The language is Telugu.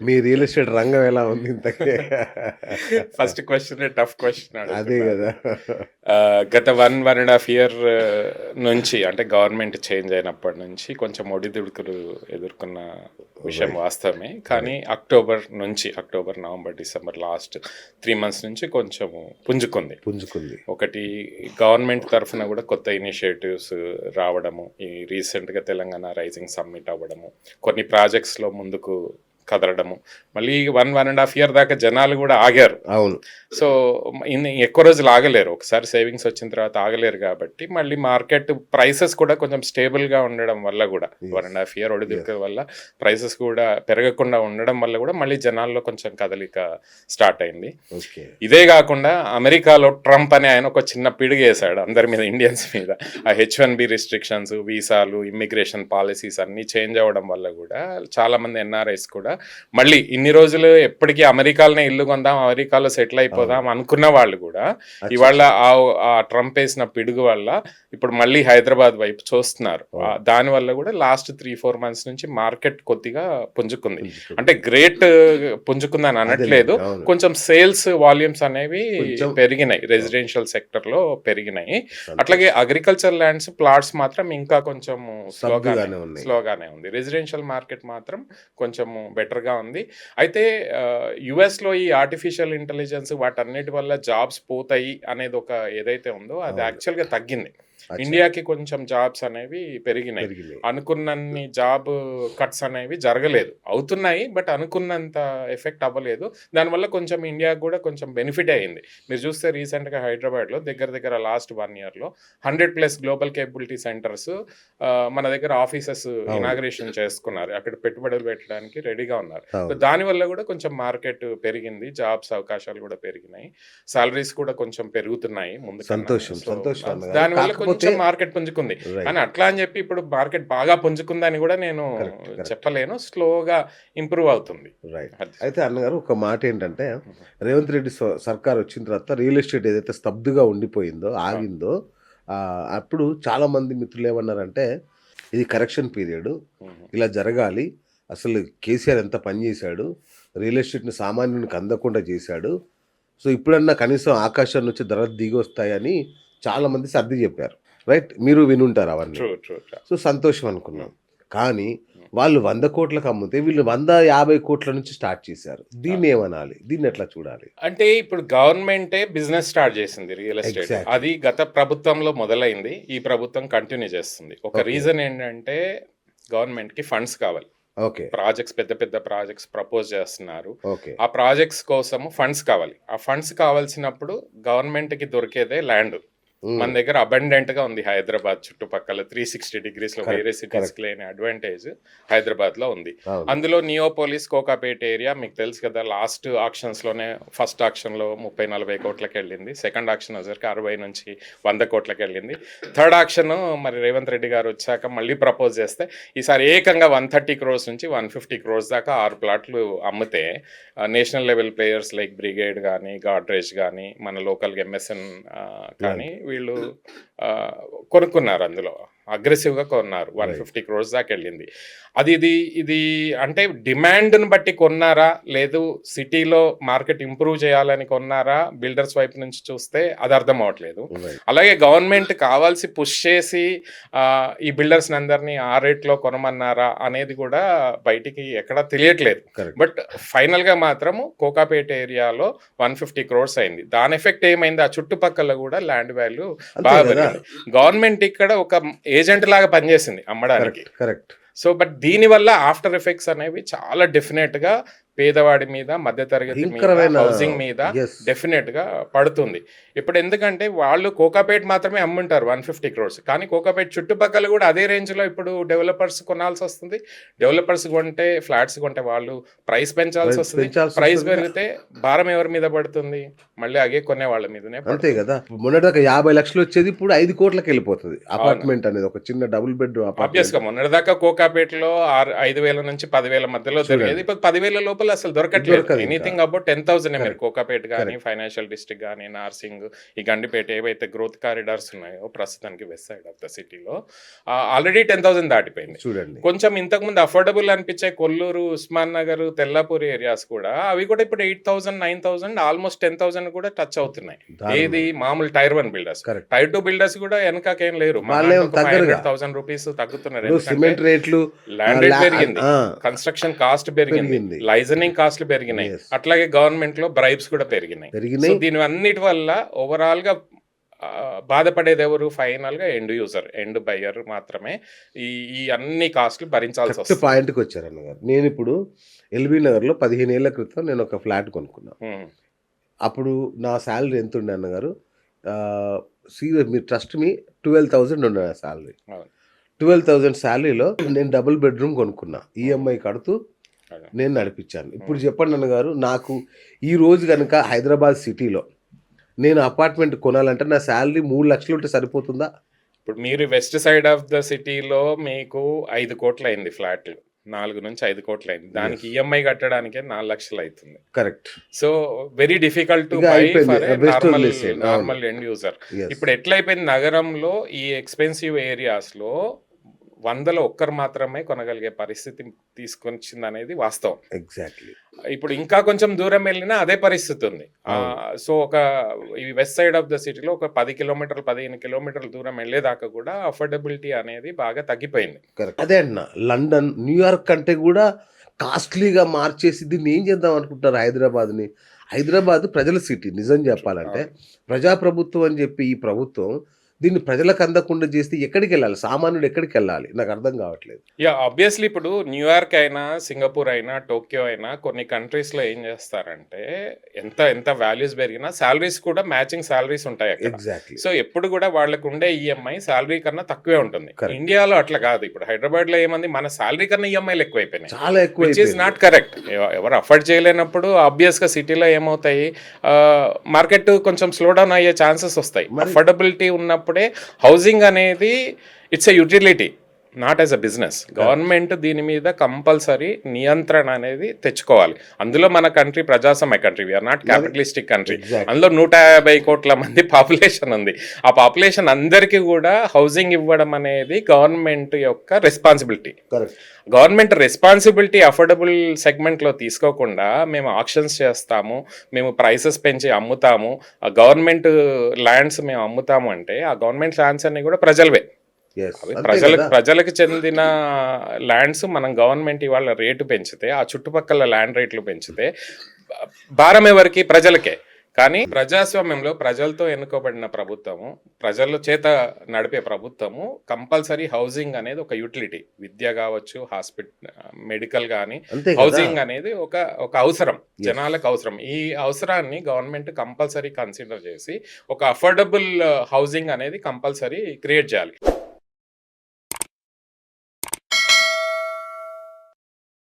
మీ రియల్ ఎస్టేట్ రంగం ఎలా ఉంది ఇంతకీ? ఫస్ట్ క్వశ్చన్ టఫ్ క్వశ్చన్ అదే కదా. గత one one and half year నుంచి అంటే గవర్నమెంట్ చేంజ్ అయినప్పటి నుంచి కొంచెం ఒడిదుడుకులు ఎదుర్కొన్న విషయం వాస్తవమే. కానీ అక్టోబర్ నుంచి October November December last three months నుంచి కొంచెం పుంజుకుంది. పుంజుకుంది. ఒకటి గవర్నమెంట్ తరఫున కూడా కొత్త ఇనిషియేటివ్స్ రావడము ఈ రీసెంట్గా తెలంగాణ రైజింగ్ సమ్మిట్ అవ్వడము కొన్ని ప్రాజెక్ట్స్లో ముందుకు కదలడము. మళ్ళీ one one and half year దాకా జనాలు కూడా ఆగారు. అవును. సో ఇన్ని ఎక్కువ రోజులు ఆగలేరు. ఒకసారి సేవింగ్స్ వచ్చిన తర్వాత ఆగలేరు కాబట్టి మళ్ళీ మార్కెట్ ప్రైసెస్ కూడా కొంచెం స్టేబుల్గా ఉండడం వల్ల కూడా వన్ అండ్ హాఫ్ ఇయర్ ఒడిదుడుకు వల్ల ప్రైసెస్ కూడా పెరగకుండా ఉండడం వల్ల కూడా మళ్ళీ జనాల్లో కొంచెం కదలిక స్టార్ట్ అయింది. ఇదే కాకుండా అమెరికాలో ట్రంప్ అనే ఆయన ఒక చిన్న పిడుగు వేశాడు అందరి మీద ఇండియన్స్ మీద. ఆ హెచ్ వన్ బి రిస్ట్రిక్షన్స్ వీసాలు ఇమ్మిగ్రేషన్ పాలసీస్ అన్నీ చేంజ్ అవ్వడం వల్ల కూడా చాలా మంది ఎన్ఆర్ఐస్ కూడా మళ్ళీ ఇన్ని రోజులు ఎప్పటికీ అమెరికాలోనే ఇల్లు కొందాం అమెరికాలో సెటిల్ అయిపోదాం అనుకున్న వాళ్ళు కూడా ఇవాళ ఆ ట్రంప్ వేసిన పిడుగు వల్ల ఇప్పుడు మళ్ళీ హైదరాబాద్ వైపు చూస్తున్నారు. ఆ, దాని వల్ల కూడా లాస్ట్ త్రీ ఫోర్ మంత్స్ నుంచి మార్కెట్ కొద్దిగా పుంజుకుంది. అంటే గ్రేట్ పుంజుకుందని అనట్లేదు. కొంచెం సేల్స్ వాల్యూమ్స్ అనేవి పెరిగినాయి. రెసిడెన్షియల్ సెక్టర్లో పెరిగినాయి అట్లాగే అగ్రికల్చర్ ల్యాండ్స్ ప్లాట్స్ మాత్రం ఇంకా కొంచెం స్లోగానే. స్లోగానే ఉంది. రెసిడెన్షియల్ మార్కెట్ మాత్రం కొంచెం బెటర్ గా ఉంది అయితే యుఎస్లో ఈ ఆర్టిఫిషియల్ ఇంటెలిజెన్స్ వాటన్నిటి వల్ల జాబ్స్ పోతాయి అనేది ఒక ఏదైతే ఉందో అది యాక్చువల్గా తగ్గింది. ఇండియాకి కొంచెం జాబ్స్ అనేవి పెరిగినాయి. అనుకున్నన్ని జాబ్ కట్స్ అనేవి జరగలేదు. అవుతున్నాయి బట్ అనుకున్నంత ఎఫెక్ట్ అవ్వలేదు. దానివల్ల కొంచెం ఇండియాకి కూడా కొంచెం బెనిఫిట్ అయ్యింది. మీరు చూస్తే రీసెంట్గా హైదరాబాద్లో దగ్గర దగ్గర లాస్ట్ వన్ ఇయర్లో hundred plus global capability centres మన దగ్గర ఆఫీసెస్ ఇనాగ్రేషన్ చేసుకున్నారు. అక్కడ పెట్టుబడులు పెట్టడానికి రెడీగా ఉన్నారు. దానివల్ల కూడా కొంచెం మార్కెట్ పెరిగింది జాబ్స్ అవకాశాలు కూడా పెరిగినాయి. సాలరీస్ కూడా కొంచెం పెరుగుతున్నాయి ముందు సంతోషం, సంతోషం. దానివల్ల కాకపోతే- కొంచెం మార్కెట్ పుంజుకుంది. కానీ అట్లా అని చెప్పి ఇప్పుడు మార్కెట్ బాగా పుంజుకుందని కూడా నేను. చెప్పలేను. స్లోగా ఇంప్రూవ్ అవుతుంది. రైట్. అయితే అన్నగారు ఒక మాట ఏంటంటే రేవంత్ రెడ్డి సర్కార్ వచ్చిన తర్వాత రియల్ ఎస్టేట్ ఏదైతే స్తబ్దుగా ఉండిపోయిందో ఆగిందో అప్పుడు చాలా మంది మిత్రులు ఏమన్నారంటే ఇది కరెక్షన్ పీరియడ్ ఇలా జరగాలి. అసలు కేసీఆర్ ఎంత పని చేశాడు? రియల్ ఎస్టేట్ని సామాన్యునికి అందకుండా చేశాడు. సో ఇప్పుడన్నా కనీసం ఆకాశం నుంచి ధరలు దిగి వస్తాయని చాలా మంది సర్ది చెప్పారు. రైట్? మీరు వినుంటారు అవన్నీ. సో సంతోషం అనుకున్నాం. కానీ వాళ్ళు వంద కోట్లకు అమ్మితే వీళ్ళు వంద యాభై కోట్ల నుంచి స్టార్ట్ చేశారు. దీన్ని ఏమనాలి? దీన్ని ఎట్లా చూడాలి? అంటే ఇప్పుడు గవర్నమెంటే బిజినెస్ స్టార్ట్ చేసింది రియల్ ఎస్టేట్. అది గత ప్రభుత్వంలో మొదలైంది. ఈ ప్రభుత్వం కంటిన్యూ చేస్తుంది. ఒక. రీజన్ ఏంటంటే గవర్నమెంట్కి ఫండ్స్ కావాలి. ఓకే ప్రాజెక్ట్స్ పెద్ద పెద్ద ప్రాజెక్ట్స్ ప్రపోజ్ చేస్తున్నారు. ఆ ప్రాజెక్ట్స్ కోసము ఫండ్స్ కావాలి. ఆ ఫండ్స్ కావాల్సినప్పుడు గవర్నమెంట్కి దొరికేదే ల్యాండ్. మన దగ్గర అబండెంట్గా ఉంది హైదరాబాద్ చుట్టుపక్కల త్రీ సిక్స్టీ డిగ్రీస్లో వేరే సిటీస్. లేని అడ్వాంటేజ్ హైదరాబాద్లో ఉంది. అందులో నియోపోలిస్ కోకాపేట్ ఏరియా మీకు తెలుసు కదా లాస్ట్ ఆక్షన్స్లోనే ఫస్ట్ ఆక్షన్లో ముప్పై నలభై కోట్లకి వెళ్ళింది. సెకండ్ ఆక్షన్ వచ్చరికి అరవై నుంచి వంద కోట్లకి వెళ్ళింది. థర్డ్ ఆక్షన్ మరి రేవంత్ రెడ్డి గారు వచ్చాక మళ్ళీ ప్రపోజ్ చేస్తే ఈసారి ఏకంగా వన్ థర్టీ క్రోర్స్ నుంచి వన్ ఫిఫ్టీ క్రోర్స్ దాకా ఆరు ప్లాట్లు అమ్మితే national level players like Brigade కానీ గాడ్రేజ్ కానీ మన లోకల్ ఎంఎస్ఎన్ కానీ వీళ్ళు కొనుక్కున్నారు అందులో. అగ్రెసివ్గా కొన్నారు. వన్ ఫిఫ్టీ క్రోర్స్ దాకా వెళ్ళింది. అది ఇది ఇది అంటే డిమాండ్ని బట్టి కొన్నారా? లేదు సిటీలో మార్కెట్ ఇంప్రూవ్ చేయాలని కొన్నారా? బిల్డర్స్ వైపు నుంచి చూస్తే అది అర్థం అవ్వట్లేదు. Right. అలాగే గవర్నమెంట్ కావాల్సి పుష్ చేసి ఈ బిల్డర్స్ అందరినీ ఆ రేట్లో కొనమన్నారా అనేది కూడా బయటికి ఎక్కడా తెలియట్లేదు. బట్ ఫైనల్గా మాత్రము కోకాపేట ఏరియాలో వన్ ఫిఫ్టీ క్రోర్స్ అయింది. దాని ఎఫెక్ట్ ఏమైంది? ఆ చుట్టుపక్కల కూడా ల్యాండ్ వాల్యూ బాగా గవర్నమెంట్ ఇక్కడ ఒక ఏజెంట్ లాగా పనిచేసింది అమ్మడానికి. కరెక్ట్ సో బట్ దీని వల్ల ఆఫ్టర్ ఎఫెక్ట్స్ అనేవి చాలా డెఫినెట్గా పేదవాడి మీద మధ్యతరగతి హౌసింగ్ మీద. డెఫినెట్గా పడుతుంది. ఇప్పుడు ఎందుకంటే వాళ్ళు కోకాపేట్ మాత్రమే అమ్ముంటారు వన్ ఫిఫ్టీ క్రోర్స్. కానీ కోకాపేట్ చుట్టుపక్కల కూడా అదే రేంజ్లో ఇప్పుడు డెవలపర్స్ కొనాల్సి వస్తుంది. డెవలపర్స్ కొంటే ఫ్లాట్స్ కొంటే వాళ్ళు ప్రైస్ పెంచాల్సి వస్తుంది. ప్రైస్. పెరిగితే భారం ఎవరి మీద పడుతుంది? మళ్ళీ అగే కొనే వాళ్ళ మీదనే అంతే పడుతుంది. కదా. మొన్నటిదాకా యాభై లక్షలు వచ్చేది ఇప్పుడు ఐదు కోట్లకి వెళ్ళిపోతుంది. అపార్ట్మెంట్ అనేది ఒక చిన్న డబుల్ బెడ్ ఆబ్వియస్గా మొన్నటిదాకా కోకాపేటలో ఆరు ఐదు వేల నుంచి పదివేల మధ్యలో దొరికేది ఇప్పుడు పదివేల లోపల అఫోర్డబుల్ అసలు దొరకట్లేదు. ఎనీథింగ్ అబౌట్ టెన్ థౌసండ్ మీరు. కోకాపేట కానీ ఫైనాన్షియల్ డిస్ట్రిక్ట్ కానీ నార్సింగ్ ఈ గండిపేట ఏవైతే గ్రోత్ కారిడార్స్ ఉన్నాయో ప్రస్తుతానికి వెస్ట్ సైడ్ ఆఫ్ ద సిటీలో ఆల్రెడీ టెన్ థౌసండ్ దాటిపోయింది. చూడండి. కొంచెం ఇంతకుముందు అఫోర్డబుల్ అనిపించే కొల్లూరు ఉస్మాన్ నగర్ తెల్లాపూర్ ఏరియాస్ కూడా అవి కూడా ఇప్పుడు eight thousand nine thousand almost ten thousand కూడా టచ్ అవుతున్నాయి. ఏది? మామూలు tier one builders tier two builders కూడా వెనకాకేం లేరు. థౌసండ్ రూపీస్ తగ్గుతున్నారు సిమెంట్ రేట్లు ల్యాండ్ పెరిగింది. కన్స్ట్రక్షన్ కాస్ట్ పెరిగింది. పెరిగింది. లైజనింగ్ కాస్ట్లు పెరిగినాయి. అట్లాగే గవర్నమెంట్లో బ్రైబ్స్ కూడా పెరిగినాయి. పెరిగినాయి. దీని అన్నిటి వల్ల ఓవరాల్గా బాధపడేది ఎవరు? ఫైనల్గా ఎండ్ యూజర్ ఎండ్ బయ్యర్ మాత్రమే ఈ ఈ అన్ని కాస్ట్లు భరించాల్సి వస్తుంది. పాయింట్కి వచ్చారు అన్నగారు. నేను ఇప్పుడు ఎల్బీ నగర్లో పదిహేను ఏళ్ళ క్రితం నేను ఒక ఫ్లాట్ కొనుక్కున్నా. అప్పుడు నా శాలరీ ఎంత ఉండే అన్నగారు? సీరియస్ మీరు ట్రస్ట్ మీ ట్వెల్వ్ థౌజండ్ ఉండే నా శాలరీ. ట్వెల్వ్ థౌజండ్ శాలరీలో నేను డబుల్ బెడ్రూమ్ కొనుక్కున్నా. ఈఎంఐ కడుతూ అదే. నేను నడిపించాను. ఇప్పుడు చెప్పండి అన్నగారు నాకు ఈ రోజు కనుక హైదరాబాద్ సిటీలో నేను అపార్ట్మెంట్ కొనాలంటే నా శాలరీ మూడు లక్షలు ఉంటే సరిపోతుందా? ఇప్పుడు మీరు వెస్ట్ సైడ్ ఆఫ్ ద సిటీలో మీకు ఐదు కోట్లు అయింది ఫ్లాట్. నాలుగు నుంచి ఐదు కోట్లు అయింది దానికి ఈఎంఐ కట్టడానికే నాలుగు లక్షలు అవుతుంది correct so very difficult to buy normal. Normal end user ఇప్పుడు ఎట్లయిపోయింది నగరంలో ఈ ఎక్స్పెన్సివ్ ఏరియాస్లో వందల ఒక్కరు మాత్రమే కొనగలిగే పరిస్థితి తీసుకొచ్చింది అనేది వాస్తవం. ఎగ్జాక్ట్లీ ఇప్పుడు ఇంకా కొంచెం దూరం వెళ్ళినా అదే పరిస్థితి ఉంది. సో ఒక ఈ వెస్ట్ సైడ్ ఆఫ్ ద సిటీలో ఒక పది కిలోమీటర్లు పదిహేను కిలోమీటర్ల దూరం వెళ్ళేదాకా కూడా అఫోర్డబిలిటీ అనేది బాగా తగ్గిపోయింది. అదే అన్న లండన్ న్యూయార్క్ కంటే కూడా కాస్ట్లీగా మార్చేసి దీన్ని ఏం చేద్దాం అనుకుంటున్నారు హైదరాబాద్ని? హైదరాబాద్ ప్రజల సిటీ నిజం చెప్పాలంటే. ప్రజాప్రభుత్వం అని చెప్పి ఈ ప్రభుత్వం దీన్ని ప్రజలకు అందకుండా చేస్తే ఎక్కడికి వెళ్ళాలి సామాన్యుడు ఎక్కడికి వెళ్ళాలి నాకు అర్థం కావట్లేదు. యా ఆబ్వియస్లీ ఇప్పుడు న్యూయార్క్ అయినా సింగపూర్ అయినా టోక్యో అయినా కొన్ని కంట్రీస్లో ఏం చేస్తారంటే ఎంత ఎంత వాల్యూస్ పెరిగినా శాలరీస్ కూడా మ్యాచింగ్ శాలరీస్ ఉంటాయి ఎగ్జాక్ట్లీ సో ఎప్పుడు కూడా వాళ్ళకు ఉండే ఈఎంఐ శాలరీ కన్నా తక్కువే ఉంటుంది. ఇండియాలో అట్లా కాదు. ఇప్పుడు హైదరాబాద్లో ఏమంది మన శాలరీ కన్నా ఈఎంఐలు ఎక్కువైపోయినాయి. చాలా ఎక్కువ ఈస్ నాట్ కరెక్ట్ ఎవరు అఫోర్డ్ చేయలేనప్పుడు ఆబ్వియస్గా సిటీలో ఏమవుతాయి? మార్కెట్ కొంచెం స్లో డౌన్ అయ్యే ఛాన్సెస్ వస్తాయి. అఫోర్డబిలిటీ ఉన్నప్పుడే హౌసింగ్ అనేది it's a utility not as a business. Government దీని మీద కంపల్సరీ నియంత్రణ అనేది తెచ్చుకోవాలి. అందులో మన కంట్రీ ప్రజాస్వామ్య country we are not capitalistic country. అందులో నూట యాభై కోట్ల మంది పాపులేషన్ ఉంది. ఆ పాపులేషన్ అందరికీ కూడా హౌసింగ్ ఇవ్వడం అనేది గవర్నమెంట్ యొక్క రెస్పాన్సిబిలిటీ గవర్నమెంట్ రెస్పాన్సిబిలిటీ అఫోర్డబుల్ సెగ్మెంట్లో తీసుకోకుండా మేము ఆప్షన్స్ చేస్తాము మేము ప్రైసెస్ పెంచి అమ్ముతాము. ఆ గవర్నమెంట్ ల్యాండ్స్ మేము అమ్ముతాము అంటే ఆ గవర్నమెంట్ ల్యాండ్స్ అన్ని కూడా ప్రజలవే. ప్రజలకు ప్రజలకు చెందిన ల్యాండ్స్ మనం గవర్నమెంట్ ఇవాళ రేటు పెంచితే ఆ చుట్టుపక్కల ల్యాండ్ రేట్లు పెంచితే భారం ఎవరికి? ప్రజలకే. కానీ ప్రజాస్వామ్యంలో ప్రజలతో ఎన్నుకోబడిన ప్రభుత్వము ప్రజల చేత నడిపే ప్రభుత్వము కంపల్సరీ హౌసింగ్ అనేది ఒక యూటిలిటీ. విద్య కావచ్చు హాస్పిటల్ మెడికల్ కానీ హౌసింగ్ అనేది ఒక ఒక అవసరం. జనాలకు అవసరం. ఈ అవసరాన్ని గవర్నమెంట్ కంపల్సరీ కన్సిడర్ చేసి ఒక అఫోర్డబుల్ హౌసింగ్ అనేది కంపల్సరీ క్రియేట్ చేయాలి.